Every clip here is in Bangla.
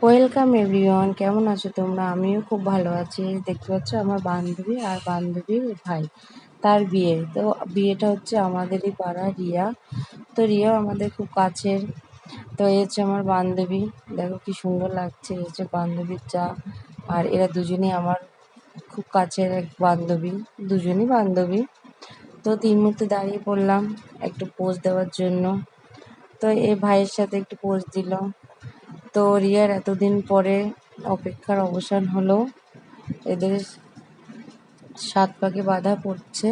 ওয়েলকাম এভরিওয়ান, কেমন আছো তোমরা? আমিও খুব ভালো আছি। দেখতে পাচ্ছ আমার বান্ধবী আর বান্ধবীর ভাই, তার বিয়ে। তো বিয়েটা হচ্ছে আমাদেরই পাড়া রিয়া। তো রিয়াও আমাদের খুব কাছের। তো এই হচ্ছে আমার বান্ধবী। দেখো কি সুন্দর লাগছে, এই হচ্ছে বান্ধবীর চা। আর এরা দুজনেই আমার খুব কাছের এক বান্ধবী, দুজনই বান্ধবী। তো তিন মুহূর্তে দাঁড়িয়ে পড়লাম, একটু পোজ দেওয়ার জন্য। তো এই ভাইয়ের সাথে একটু পোজ দিলাম তো রিয়ার এতদিন পরে অপেক্ষার অবসান হলো। এদের সাত পাকে বাধা পড়ছে।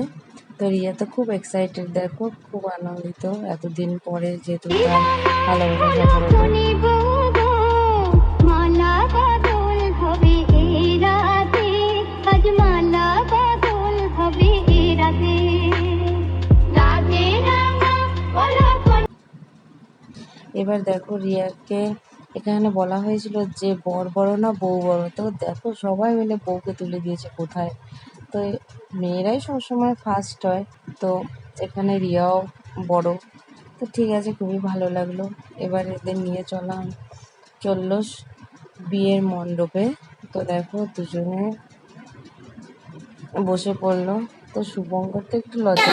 তো রিয়া তো খুব এক্সাইটেড দেখো খুব আনন্দিত এতদিন পরে যেহেতু তার ভালোবাসা এবার দেখো রিয়াকে এখানে বলা হয়েছিল যে বর বড় না বউ বড়। তো দেখো, সবাই মিলে বউকে তুলে দিয়েছে কোথায়? তো মেয়েরাই সবসময় ফার্স্ট হয়। তো এখানে রিয়াও বড়। তো ঠিক আছে, খুবই ভালো লাগল। এবার এদের নিয়ে চলাম, চলল বিয়ের মণ্ডপে। তো দেখো, দুজনে বসে পড়ল। তো শুভঙ্কর তো একটু লজ্জা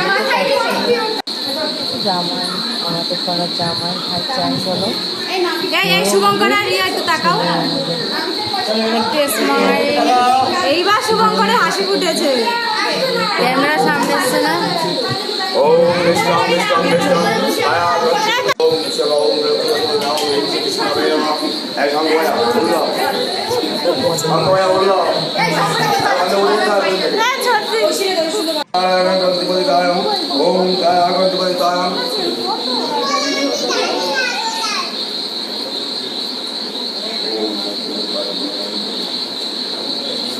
জামাই, আমাদের পাড়ার জামাই, ভাই চাই বলো। এই এই শুভঙ্কর আর রিয়া একটু তাকাও। এইবার শুভঙ্করের হাসি ফুটেছে। ক্যামেরা সামনে এসছে না? ওম নিষ্কাম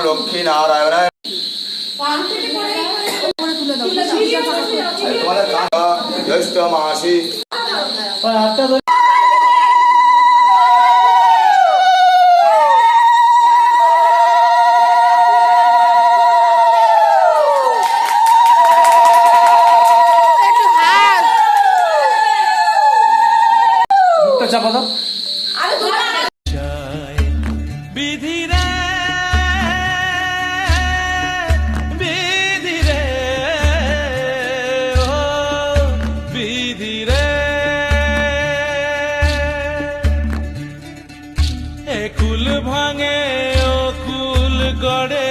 লক্ষ্মী নারায়ণায় তোমাদের জ্যৈষ্ঠ মাসি বিধিরে বিধিরে একুল ভাঙে ও কুল গড়ে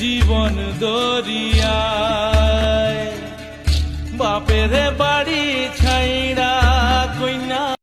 জীবন দরিয়ায়। বাপের বা